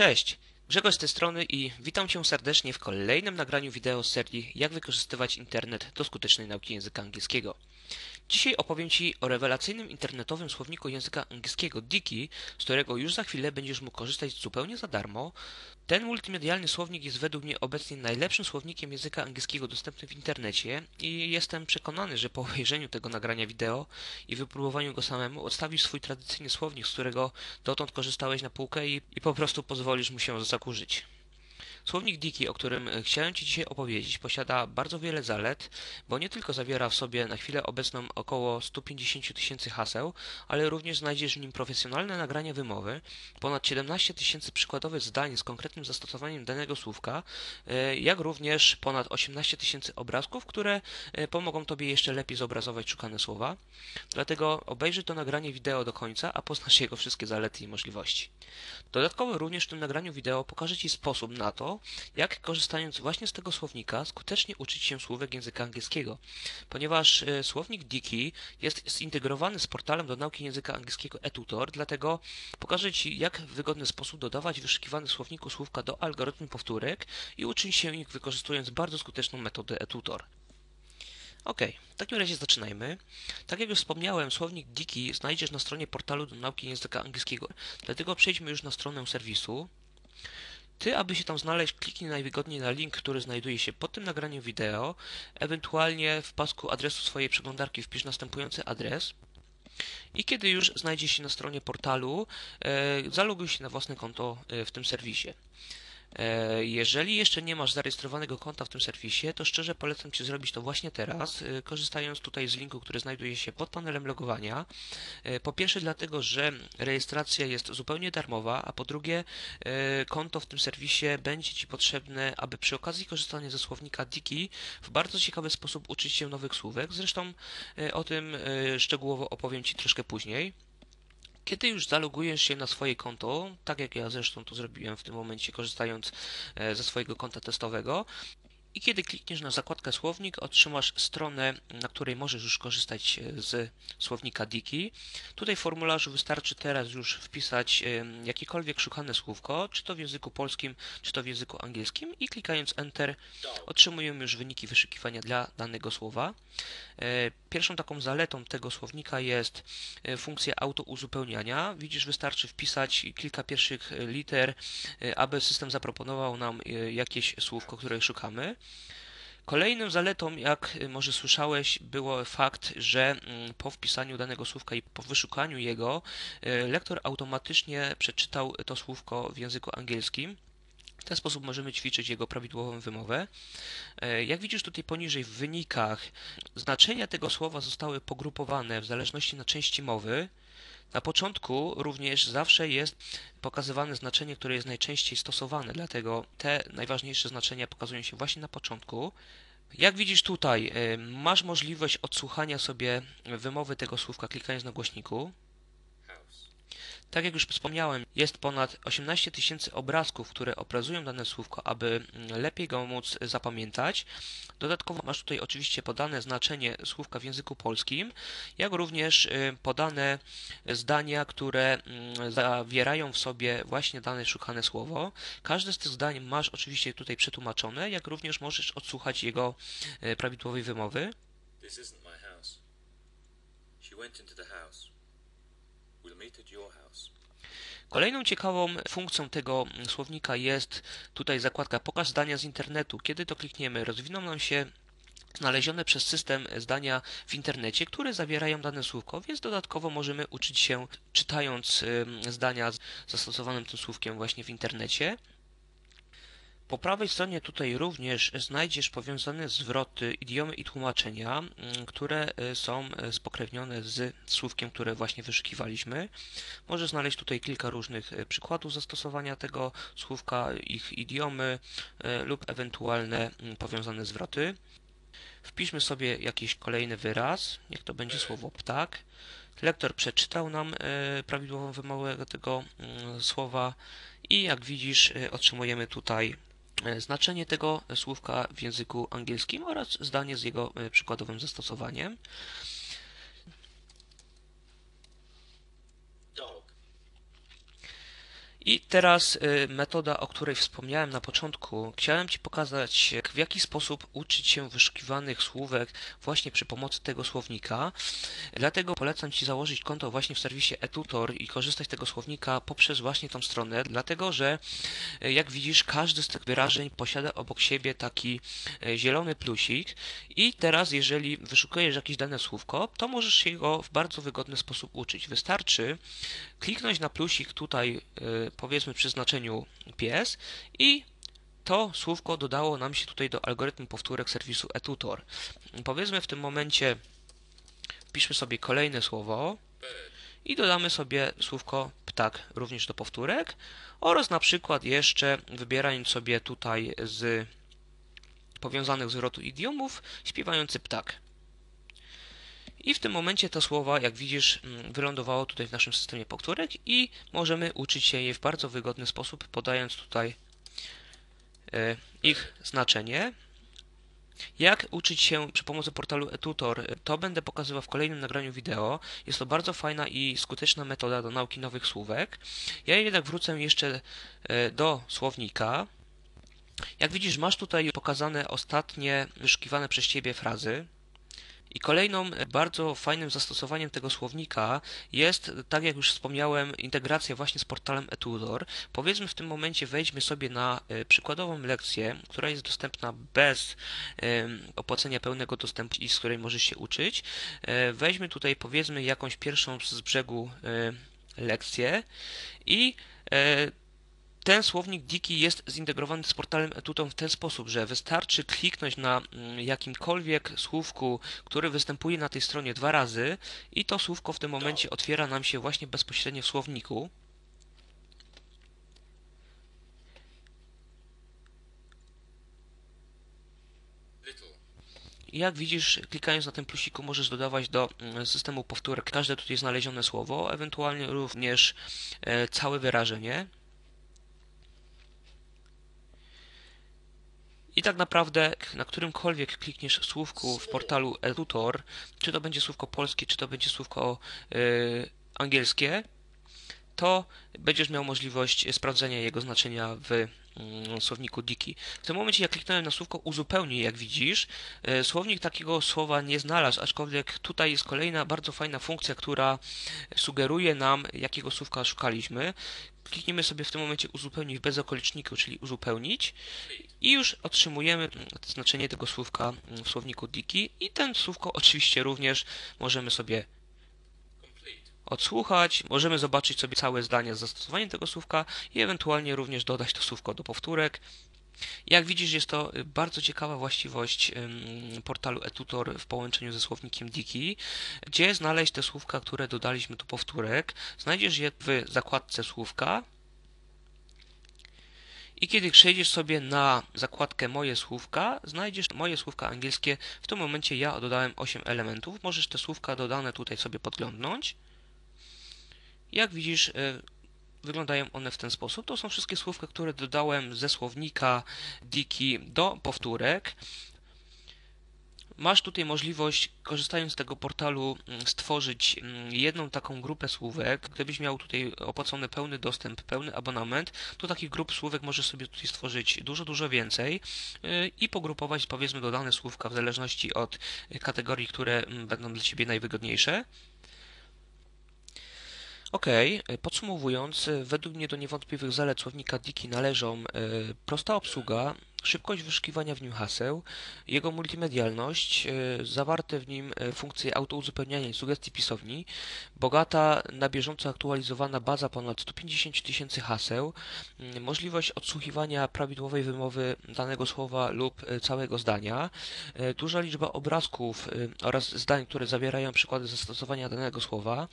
Cześć, Grzegorz z tej strony i witam Cię serdecznie w kolejnym nagraniu wideo z serii Jak wykorzystywać internet do skutecznej nauki języka angielskiego. Dzisiaj opowiem Ci o rewelacyjnym internetowym słowniku języka angielskiego Diki, z którego już za chwilę będziesz mógł korzystać zupełnie za darmo. Ten multimedialny słownik jest według mnie obecnie najlepszym słownikiem języka angielskiego dostępnym w internecie i jestem przekonany, że po obejrzeniu tego nagrania wideo i wypróbowaniu go samemu odstawisz swój tradycyjny słownik, z którego dotąd korzystałeś na półkę i, i po prostu pozwolisz mu się zakurzyć. Słownik Diki, o którym e, chciałem Ci dzisiaj opowiedzieć, posiada bardzo wiele zalet, bo nie tylko zawiera w sobie na chwilę obecną około 150 tysięcy haseł, ale również znajdziesz w nim profesjonalne nagrania wymowy, ponad 17 tysięcy przykładowych zdań z konkretnym zastosowaniem danego słówka, e, jak również ponad 18 tysięcy obrazków, które e, pomogą Tobie jeszcze lepiej zobrazować szukane słowa. Dlatego obejrzyj to nagranie wideo do końca, a poznasz jego wszystkie zalety i możliwości. Dodatkowo również w tym nagraniu wideo pokażę Ci sposób na to, jak korzystając właśnie z tego słownika skutecznie uczyć się słówek języka angielskiego, ponieważ e, słownik Diki jest zintegrowany z portalem do nauki języka angielskiego eTutor, dlatego pokażę Ci, jak w wygodny sposób dodawać wyszukiwane w słowniku słówka do algorytmu powtórek i uczyć się ich wykorzystując bardzo skuteczną metodę eTutor. Ok, w takim razie zaczynajmy. Tak jak już wspomniałem, słownik Diki znajdziesz na stronie portalu do nauki języka angielskiego, dlatego przejdźmy już na stronę serwisu. Ty, aby się tam znaleźć, kliknij najwygodniej na link, który znajduje się pod tym nagraniem wideo, ewentualnie w pasku adresu swojej przeglądarki wpisz następujący adres. I kiedy już znajdziesz się na stronie portalu, e, zaloguj się na własne konto e, w tym serwisie. E, jeżeli jeszcze nie masz zarejestrowanego konta w tym serwisie, to szczerze polecam Ci zrobić to właśnie teraz, e, korzystając tutaj z linku, który znajduje się pod panelem logowania. E, po pierwsze dlatego, że rejestracja jest zupełnie darmowa, a po drugie konto w tym serwisie będzie Ci potrzebne, aby przy okazji korzystania ze słownika Diki w bardzo ciekawy sposób uczyć się nowych słówek. Zresztą o tym szczegółowo opowiem Ci troszkę później. Kiedy już zalogujesz się na swoje konto, tak jak ja zresztą to zrobiłem w tym momencie, korzystając e, ze swojego konta testowego, i kiedy klikniesz na zakładkę słownik, otrzymasz stronę, na której możesz już korzystać e, z słownika Diki. Tutaj w formularzu wystarczy teraz już wpisać e, jakiekolwiek szukane słówko, czy to w języku polskim, czy to w języku angielskim i klikając Enter otrzymujemy już wyniki wyszukiwania dla danego słowa. E, pierwszą taką zaletą tego słownika jest funkcja autouzupełniania. Widzisz, wystarczy wpisać kilka pierwszych liter, aby system zaproponował nam jakieś słówko, które szukamy. Kolejną zaletą, jak może słyszałeś, było fakt, że mm, po wpisaniu danego słówka i po wyszukaniu jego, e, lektor automatycznie przeczytał to słówko w języku angielskim. W ten sposób możemy ćwiczyć jego prawidłową wymowę. E, jak widzisz tutaj poniżej w wynikach, znaczenia tego słowa zostały pogrupowane w zależności na części mowy. Na początku również zawsze jest pokazywane znaczenie, które jest najczęściej stosowane, dlatego te najważniejsze znaczenia pokazują się właśnie na początku. Jak widzisz tutaj, masz możliwość odsłuchania sobie wymowy tego słówka klikając na głośniku. Tak jak już wspomniałem, jest ponad 18 tysięcy obrazków, które obrazują dane słówko, aby mm, lepiej go móc zapamiętać. Dodatkowo masz tutaj oczywiście podane znaczenie słówka w języku polskim, jak również y, podane zdania, które mm, zawierają w sobie właśnie dane szukane słowo. Każde z tych zdań masz oczywiście tutaj przetłumaczone, jak również możesz odsłuchać jego y, prawidłowej wymowy. This isn't my house. She went into the house. Kolejną ciekawą funkcją tego słownika jest tutaj zakładka Pokaż zdania z internetu. Kiedy to klikniemy, rozwiną nam się znalezione przez system zdania w internecie, które zawierają dane słówko, więc dodatkowo możemy uczyć się czytając zdania z zastosowanym tym słówkiem właśnie w internecie. Po prawej stronie tutaj również znajdziesz powiązane zwroty, idiomy i tłumaczenia, mm, które y, są y, spokrewnione z słówkiem, które właśnie wyszukiwaliśmy. Możesz znaleźć tutaj kilka różnych y, przykładów zastosowania tego słówka, ich idiomy lub ewentualne mm, powiązane zwroty. Wpiszmy sobie jakiś kolejny wyraz, niech to będzie słowo ptak. Lektor przeczytał nam prawidłową wymowę tego mm, słowa i jak widzisz otrzymujemy tutaj E, znaczenie tego słówka w języku angielskim oraz zdanie z jego e, przykładowym zastosowaniem. I teraz y, metoda, o której wspomniałem na początku. Chciałem Ci pokazać, w jaki sposób uczyć się wyszukiwanych słówek właśnie przy pomocy tego słownika. Dlatego polecam Ci założyć konto właśnie w serwisie eTutor i korzystać z tego słownika poprzez właśnie tą stronę, dlatego że y, jak widzisz, każdy z tych wyrażeń posiada obok siebie taki y, zielony plusik i teraz jeżeli wyszukujesz jakieś dane słówko, to możesz się go w bardzo wygodny sposób uczyć. Wystarczy kliknąć na plusik tutaj powiedzmy przy znaczeniu pies i to słówko dodało nam się tutaj do algorytmu powtórek serwisu eTutor. Powiedzmy w tym momencie wpiszmy sobie kolejne słowo i dodamy sobie słówko ptak również do powtórek oraz na przykład jeszcze wybierając sobie tutaj z powiązanych z rotu idiomów śpiewający ptak. I w tym momencie to słowa, jak widzisz, mm, wylądowało tutaj w naszym systemie powtórek i możemy uczyć się je w bardzo wygodny sposób, podając tutaj e, ich znaczenie. Jak uczyć się przy pomocy portalu eTutor, to będę pokazywał w kolejnym nagraniu wideo. Jest to bardzo fajna i skuteczna metoda do nauki nowych słówek. Ja jednak wrócę jeszcze e, do słownika. Jak widzisz, masz tutaj pokazane ostatnie wyszukiwane przez Ciebie frazy. I kolejną bardzo fajnym zastosowaniem tego słownika jest, tak jak już wspomniałem, integracja właśnie z portalem eTudor. Powiedzmy w tym momencie wejdźmy sobie na e, przykładową lekcję, która jest dostępna bez opłacenia pełnego dostępu i z której możesz się uczyć. E, weźmy tutaj powiedzmy jakąś pierwszą z brzegu e, lekcję i ten słownik Diki jest zintegrowany z portalem Etutą w ten sposób, że wystarczy kliknąć na mm, jakimkolwiek słówku, który występuje na tej stronie dwa razy i to słówko w tym momencie otwiera nam się właśnie bezpośrednio w słowniku. Jak widzisz, klikając na tym plusiku możesz dodawać do mm, systemu powtórek każde tutaj znalezione słowo, ewentualnie również e, całe wyrażenie. I tak naprawdę na którymkolwiek klikniesz słówku w portalu eTutor, czy to będzie słówko polskie, czy to będzie słówko yy, angielskie, to będziesz miał możliwość sprawdzenia jego znaczenia w słowniku Diki. W tym momencie jak kliknąłem na słówko uzupełnij, jak widzisz, y, słownik takiego słowa nie znalazł, aczkolwiek tutaj jest kolejna bardzo fajna funkcja, która sugeruje nam, jakiego słówka szukaliśmy. Klikniemy sobie w tym momencie uzupełnić bez okoliczniku, czyli uzupełnić i już otrzymujemy znaczenie tego słówka w słowniku Diki i ten słówko oczywiście również możemy sobie odsłuchać, możemy zobaczyć sobie całe zdanie z zastosowaniem tego słówka i ewentualnie również dodać to słówko do powtórek. Jak widzisz, jest to bardzo ciekawa właściwość portalu eTutor w połączeniu ze słownikiem Diki, gdzie znaleźć te słówka, które dodaliśmy do powtórek. Znajdziesz je w zakładce słówka. I kiedy przejdziesz sobie na zakładkę Moje słówka, znajdziesz moje słówka angielskie. W tym momencie ja dodałem 8 elementów. Możesz te słówka dodane tutaj sobie podglądnąć. Jak widzisz, y, wyglądają one w ten sposób. To są wszystkie słówka, które dodałem ze słownika Diki do powtórek. Masz tutaj możliwość, korzystając z tego portalu, mm, stworzyć mm, jedną taką grupę słówek. Gdybyś miał tutaj opłacony pełny dostęp, pełny abonament, to takich grup słówek możesz sobie tutaj stworzyć dużo, dużo więcej y, i pogrupować, powiedzmy, dodane słówka w zależności od kategorii, które mm, będą dla Ciebie najwygodniejsze. Ok, podsumowując, według mnie do niewątpliwych zalet słownika Diki należą e, prosta obsługa, szybkość wyszukiwania w nim haseł, jego multimedialność, e, zawarte w nim e, funkcje autouzupełniania i sugestii pisowni, bogata, na bieżąco aktualizowana baza ponad 150 tysięcy haseł, możliwość odsłuchiwania prawidłowej wymowy danego słowa lub e, całego zdania, duża liczba obrazków oraz zdań, które zawierają przykłady zastosowania danego słowa,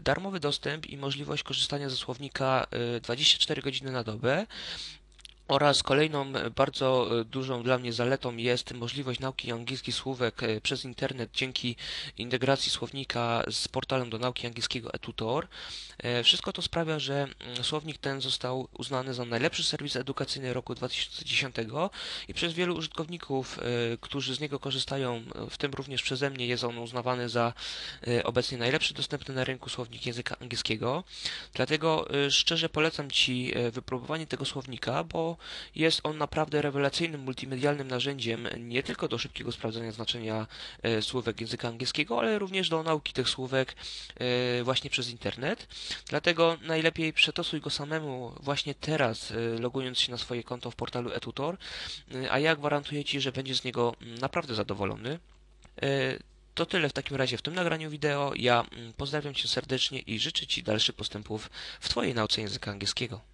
darmowy dostęp i możliwość korzystania ze słownika 24 godziny na dobę, Oraz kolejną e, bardzo e, dużą dla mnie zaletą jest możliwość nauki angielskich słówek e, przez internet dzięki integracji słownika z portalem do nauki angielskiego eTutor. Wszystko to sprawia, że mm, słownik ten został uznany za najlepszy serwis edukacyjny roku 2010 i przez wielu użytkowników, którzy z niego korzystają, w tym również przeze mnie, jest on uznawany za obecnie najlepszy dostępny na rynku słownik języka angielskiego. Dlatego szczerze polecam Ci wypróbowanie tego słownika, bo jest on naprawdę rewelacyjnym multimedialnym narzędziem nie tylko do szybkiego sprawdzania znaczenia e, słówek języka angielskiego, ale również do nauki tych słówek e, właśnie przez internet. Dlatego najlepiej przetosuj go samemu właśnie teraz, e, logując się na swoje konto w portalu eTutor, a ja gwarantuję Ci, że będziesz z niego mm, naprawdę zadowolony. To tyle w takim razie w tym nagraniu wideo. Ja mm, pozdrawiam Cię serdecznie i życzę Ci dalszych postępów w Twojej nauce języka angielskiego.